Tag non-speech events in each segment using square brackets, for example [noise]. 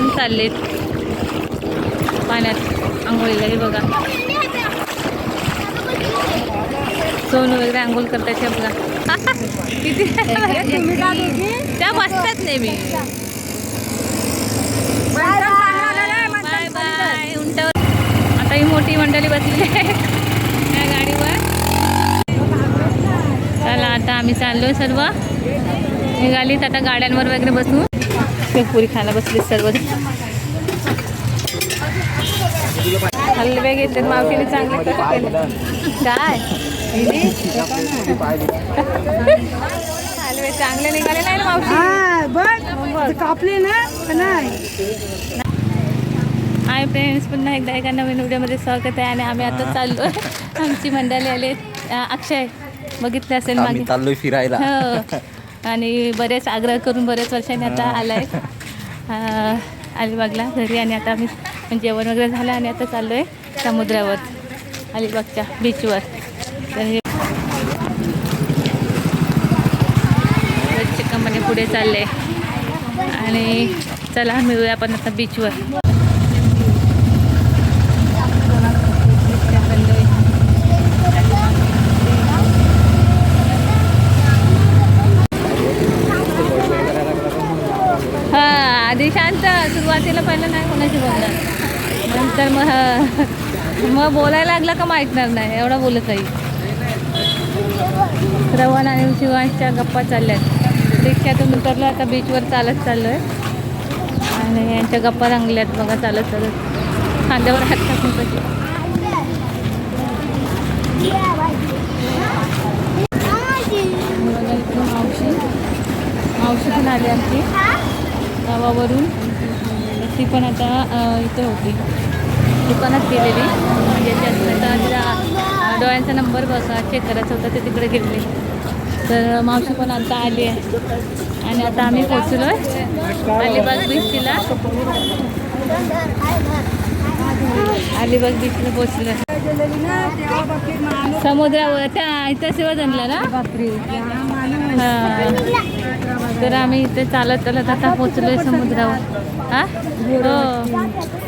पण चाललेत. पाण्यात आंघोळीला हे बघा. सोनू वगैरे आंघोळ करतात हे बघा. [laughs] किती त्या बसतात नेहमी बाय बाय उंटावर. आता ही मोठी मंडळी बसली आहे. त्या गाडीवर. चला आता आम्ही चाललोय सर्व. निघालीत आता गाड्यांवर वगैरे बसून. शेवपुरी खायला बसलीत सर्व हलवे घेतलेत मावशीने चांगले काय? हलवे चांगले निघाले नाही ना मावशी? हा बघ कापले ना हाय फ्रेंड्स पुन्हा एकदा एका नवीन व्हिडिओमध्ये स्वागत आहे आणि आम्ही आता चाललो आमची मंडळी आले अक्षय बघितले असेल मागे. चाललोय फिरायला. हो. आणि बरेच आग्रह करून बरेच वर्षांनी आता आलाय. [laughs] अं, अलिबागला घरी आणि आता आम्ही जेवण वगैरे झालं आणि आता चाललो आहे समुद्रावर अलिबागच्या बीचवर तर हे चिकनमध्ये पुढे चालले. आणि चला मिळूया आपण आता बीचवर हा आधी शांत सुरुवातीला पहिलं नाही कोणाशी बोलणार. तर मग मग बोलायला लागला का माहीतणार नाही एवढा बोलत काही रवण आणि शिवांशच्या गप्पा चालल्यात. रिक्षातून उतरलो आता बीचवर चालत चाललो आहे आणि यांच्या गप्पा रंगल्यात बघा चालत चालत. खांद्यावर हात टाकून कशी मावशी. मावशी पण आली आमची. गावावरून. ती पण आता इथं इथे होती. दुकानात गेलेली. म्हणजे त्यानंतर तिला डोळ्यांचा नंबर कसा चेक करायचा होता ते तिकडे गेलेली. तर मावशी पण आता आली आहे. आणि आता आम्ही पोचलो आहे अलिबाग बीचला अलिबाग बीचला पोचलो समुद्रावर त्या इथं शिवजनला ना? हां. तर आम्ही इथे चालत चालत आता पोचलो आहे समुद्रावर. हा? हो.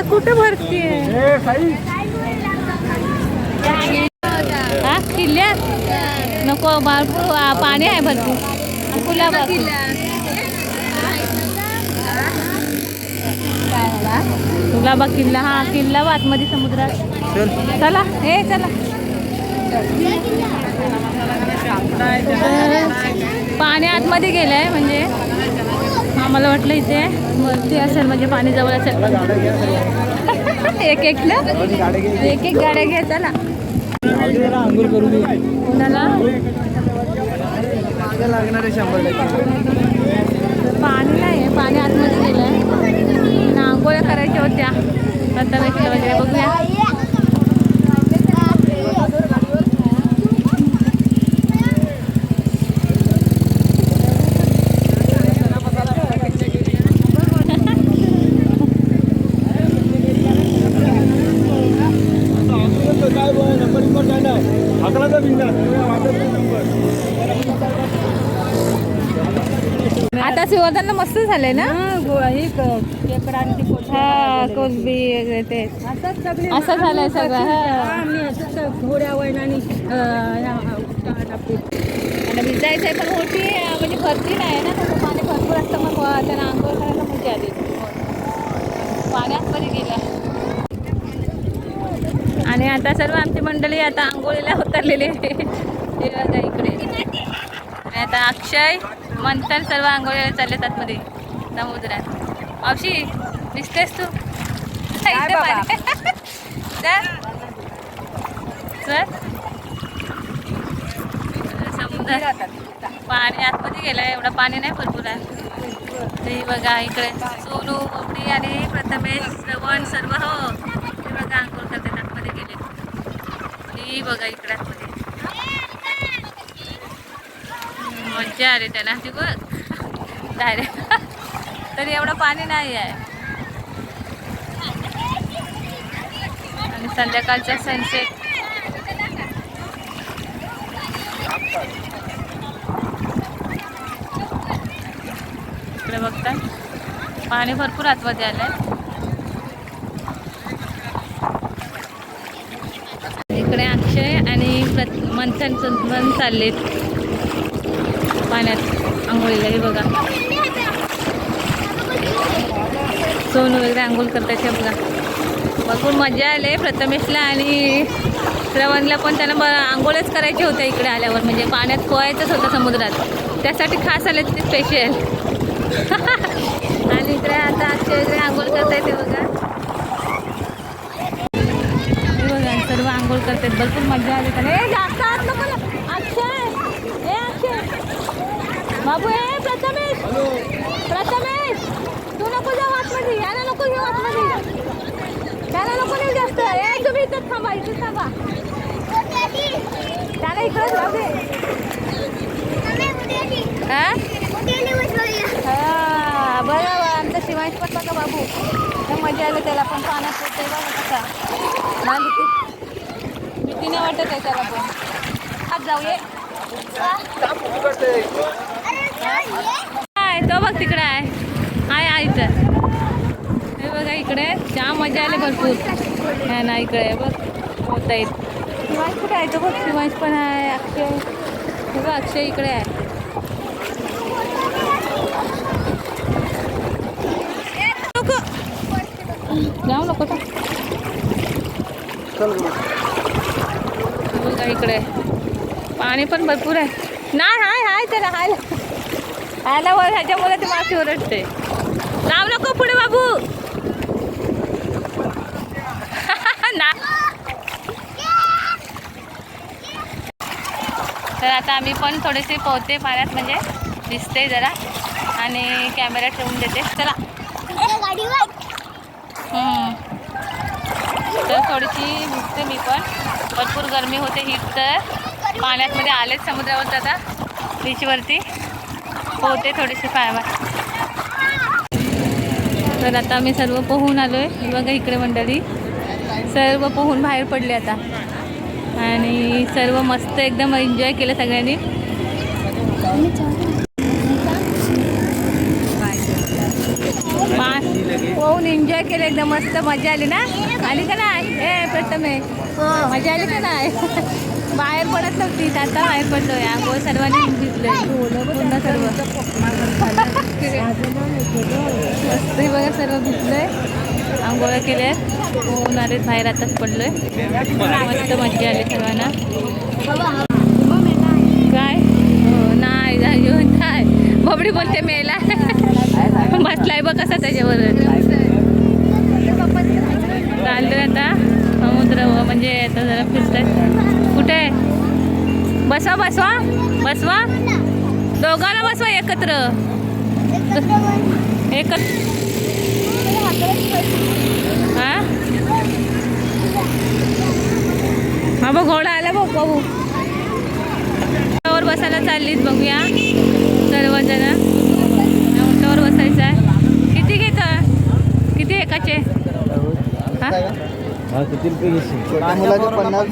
कुठं भरतीये हा? किल्ल्यात? नको भरपूर आ, पाणी आहे भरपूर कुलाबा कुलाबा किल्ला? हा किल्ला आतमध्ये समुद्रात. चला. हे चला. पाणी आतमध्ये गेलं आहे म्हणजे. आम्हाला वाटलं इथे वरती असेल म्हणजे पाणी जवळ असेल. [laughs] एक एक ना? एक एक गाड्या घ्या चला. कोणाला? लागणार आहे शंभर पाणी नाही आहे पाणी आतमध्ये गेलं ना आंघोळ्या करायच्या होत्या. आता वगैरे बघूया. शिवधानला मस्त झालंय ना? हा कोलबी ते असं झालंय सगळं. घोड्या वैनानी आणि भिजायचंय पण मोठी म्हणजे भरती नाही ना त्याचं पाणी भरपूर असतं मग त्यांना आंघोळ करायला मजा आली. पाण्यात मध्ये गेल्या आणि आता सर्व आमची मंडळी आता आंघोळीला उतरलेली आहे इकडे. आता अक्षय मंथन सर्व आंघोळीला चाललेत आतमध्ये. समुद्रात मावशी दिसतेस तू. चल. समुद्र. पाणी आतमध्ये गेलंय एवढं पाणी नाही भरपूर आहे. ते बघा इकडे. सोनू बोबडी आणि प्रथमेश श्रवण सर्व हो. ते बघा अंघोळ करतात आतमध्ये गेले. बघा इकडे आतमध्ये. मज्जा आली त्याला? ती बघ. डायरेक्ट तरी एवढं पाणी नाही आहे. आणि संध्याकाळचा सनसेट इकडे बघताय. पाणी भरपूर आतमध्ये आहे इकडे अक्षय आणि प्रत मंथन मन चाललेत. पाण्यात आंघोळीला. हे बघा. सोनू वगैरे आंघोळ करतात हे बघा. भरपूर मजा आली प्रथमेशला आणि श्रवणला पण त्यांना ब आंघोळच करायची होते इकडे आल्यावर. म्हणजे पाण्यात पोहायचंच होतं समुद्रात. त्यासाठी खास आले ते स्पेशल [laughs] आणि इकडे आता अक्षय वगैरे आंघोळ करता येते बघा. हे बघा सर्व आंघोळ करतात भरपूर मजा आली. त्याला ए जास्त आत नको ना. अक्षय ए अक्षय बाबू ए प्रथमेश! प्रथमेश! तू नको जाऊ आतमध्ये. याला नको घेऊ आतमध्ये. त्याला नको नाही जास्त. ए तुम्ही इथं थांबा इथं थांबा. त्याला इकडं जाऊ दे हा? बरं आमचा शिवांश पण बघा बाबू. तर मजा आली त्याला पण. पाण्यात पोहतोय बघा कसा. ना भीती. भीती वाटत आहे त्याला पण. आज जाऊये काय तो बघ तिकडे आहे. आहे आहे हे बघा इकडे जाम मजा आली भरपूर. हा ना इकडे आहे बघ होत आहेत शिवांश कुठे आहे तो बघ शिवांश पण आहे अक्षय. हे बघ अक्षय इकडे आहे. जाऊ नको तर. इकडे. पाणी पण भरपूर आहे. नाही हाय हाय त्याला राहायला हायला वर ह्याच्यामुळे ते मासे ओरडते. लाव नको पुढे बाबू. [laughs] ना तर आता आम्ही पण थोडेसे पोहते पाण्यात म्हणजे दिसते जरा. आणि कॅमेरा ठेवून देते. चला. तर थोडीशी भिजते मी पण. भरपूर गरमी होते ही तर. पाण्यातमध्ये आलेच समुद्रावर आता बीचवरती पोहते थोडीशी पायावर. तर आता आम्ही सर्व पोहून आलो आहे बघा इकडे मंडळी. सर्व पोहून बाहेर पडले आता. आणि सर्व मस्त एकदम एन्जॉय केलं सगळ्यांनी. पोहून एन्जॉय केलं एकदम मस्त. मजा आली ना? आली का नाही? ए प्रथमे मजा आली का नाही? बाहेर पडत नव्हती आता बाहेर पडलोय. आंघोळ सर्वांनी भिजलोय पूर्ण सर्व. मस्त बघा सर्व भिजलोय आंघोळ केल्या. हो, पोहून बाहेर आताच पडलोय. मस्त मजा आली सर्वांना. काय? हो, नाही जाऊ काय हो, बबडी बोलते मेला. बसलाय बघ कसा त्याच्यावर चालतोय आता. समुद्र म्हणजे आता जरा फिरतात कुठे? बसवा बसवा. बसवा. दोघांना बसवा एकत्र. एकत्र. हा? हा बघ घोडा आला बघ बघू. बसायला चाललीच बघूया सर्वजण या उंटावर बसायचं आहे किती घेतं किती एकाचे हा मुलाचे पन्नास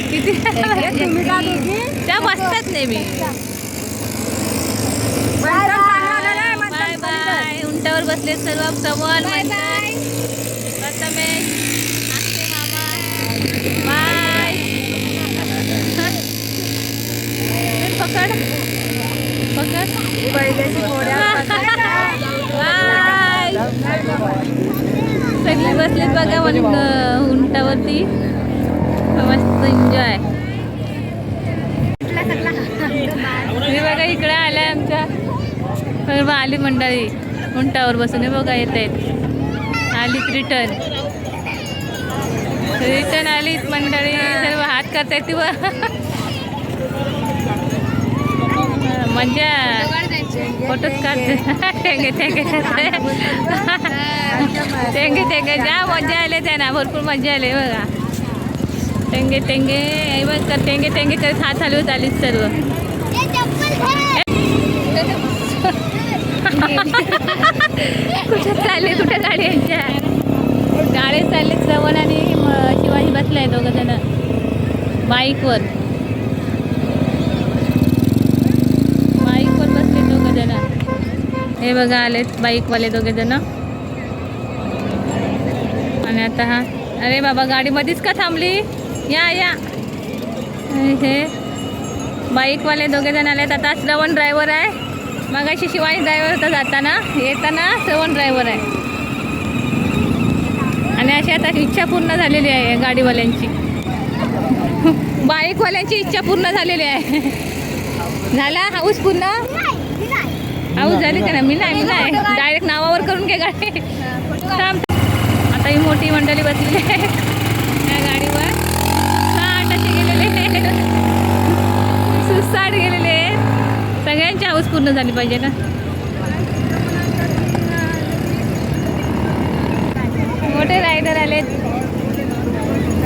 किती त्या बसतात नेहमी बाय बाय उंटावर बसले सर्व समोर प्रथमेश मामा. बाय. [laughs] पकड. पकड सगळे बसलेत बघा उंट- उंटावरती. मस्त एन्जॉय हे बघा इकडे आलाय आमच्या आली मंडळी. उंटावर बसून बघा येत आहेत. आलीत रिटर्न रिटर्न आलीत मंडळी. सर्व हात करतायत ती [laughs] मजा. फोटोच काढते. टेंगे टेंगे करते टेंगे टेंगे जा मजा आले त्यांना भरपूर मजा आली बघा. टेंगे टेंगे बघ कर टेंगे टेंगे करत हात हलवत आलीत सर्व. कुठे चालले कुठे गाडी यांच्या? गाडी चालले श्रवण आणि शिवाजी बसलाय दोघं जण. बाईकवर हे बघा आलेत बाईकवाले दोघे जण. आणि आता हा अरे बाबा गाडी मध्येच का थांबली? या या. हे बाईकवाले दोघे जण आलेत. आता श्रवण ड्रायव्हर आहे. मगाशी शिवाजी ड्रायव्हर होता जाताना. येताना श्रवण ड्रायव्हर आहे. आणि अशी आता इच्छा पूर्ण झालेली आहे गाडीवाल्यांची. बाईकवाल्यांची इच्छा पूर्ण झालेली आहे. झाला हाऊस पूर्ण? आऊ झाली का ना मी नाही मी नाही. डायरेक्ट नावावर करून घे गाडी. थांब. आता ही मोठी मंडळी बसलेली आहे. त्या गाडीवर. साठ असे गेलेले सुसाट गेलेले सगळ्यांची हाऊस पूर्ण झाली पाहिजे ना. मोठे रायडर आलेत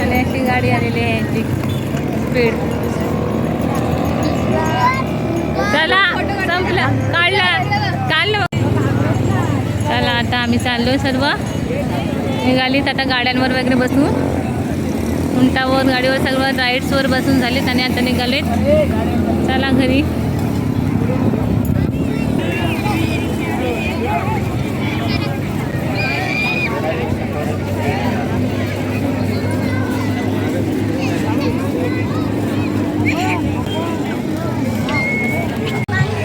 आणि अशी गाडी आलेली आहे यांची. स्पीड चला. संपलं. काढला. काढलं. चला आता आम्ही चाललो सर्व. निघालीत आता गाड्यांवर वगैरे बसून. उंटावर गाडीवर सर्व राईड्सवर बसून झालीत आणि आता निघालेत. चला घरी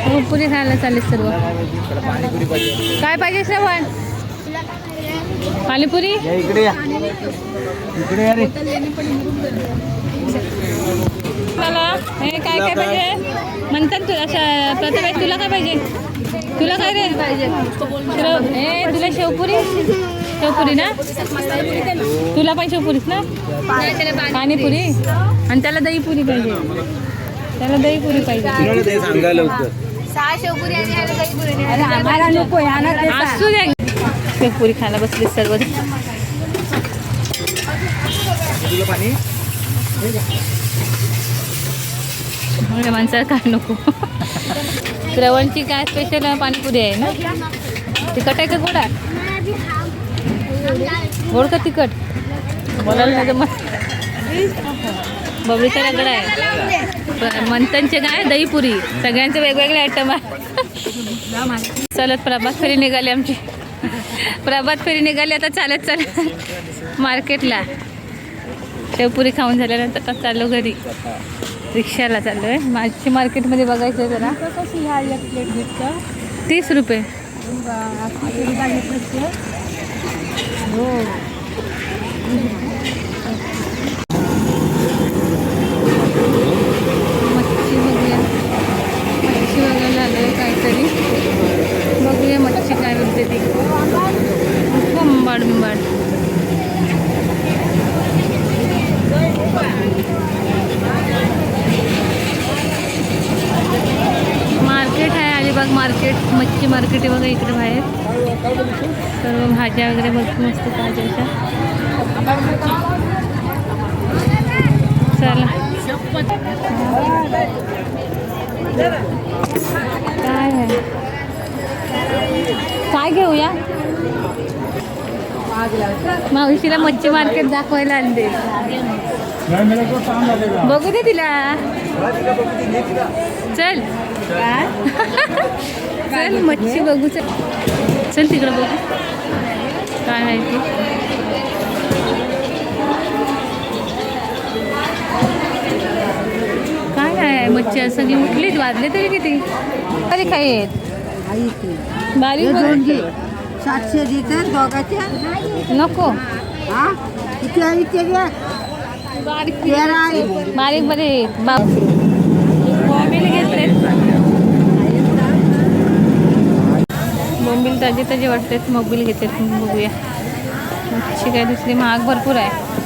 हो, चालेल सर्व. पाहिजे काय पाहिजे श्रवण? पाणीपुरी? इकडे हे काय काय पाहिजे? म्हणतात तू असं प्रथमेश तुला काय पाहिजे? तुला काय रे? श्रव हे तुला शेवपुरी? शेवपुरी ना? तुला पण शेवपुरीच ना? पाणीपुरी? आणि त्याला दहीपुरी पाहिजे. त्याला दहीपुरी पाहिजे. असू द्या शेवपुरी खायला बसले सर्व माणसाला काय नको? श्रवणची काय स्पेशल पाणीपुरी आहे ना? तिखट आहे का गोड? गोड का तिखट? बोलायला नाही बबलीचा रगडा आहे. मंथनचे काय दहीपुरी. सगळ्यांचे वेगवेगळे आयटम आहे चलत प्रभात फेरी निघाली आमची. प्रभात फेरी निघाली आता चालत चालत. मार्केटला. शेवपुरी खाऊन झाल्यानंतर आता चाललो घरी. रिक्षाला चाललो आहे माझी मार्केटमध्ये बघायचं आहे जरा. कशी ह्या एक प्लेट घेतलं तीस रुपये. हो मच्छी बघूया मच्छी बघायला आलो आहे काहीतरी बघूया मच्छी काय म्हणते ती कंबाड बिंबाड मार्केट आहे अलिबाग मार्केट मच्छी मार्केट आहे बघा इकडे बाहेर सर्व भाज्या वगैरे बघ मस्त चला. काय आहे? काय घेऊया? मावशीला मच्छी मार्केट दाखवायला आणते. बघू दे तिला. चल. चल मच्छी बघू. चल चल तिकडं बघू. काय आहे ते काय आहे मच्छी? सगळी उठलीच वाजले तरी किती अरे काय आहेत बारीक. सातशे लिटर दोघाच्या नको। हा? किती आहे तेरा बारीक मध्ये बाप मोबाईल ताजे ताजे वाटतात मोबिल घेतात बघूया. मच्छी काय दुसरी महाग भरपूर आहे.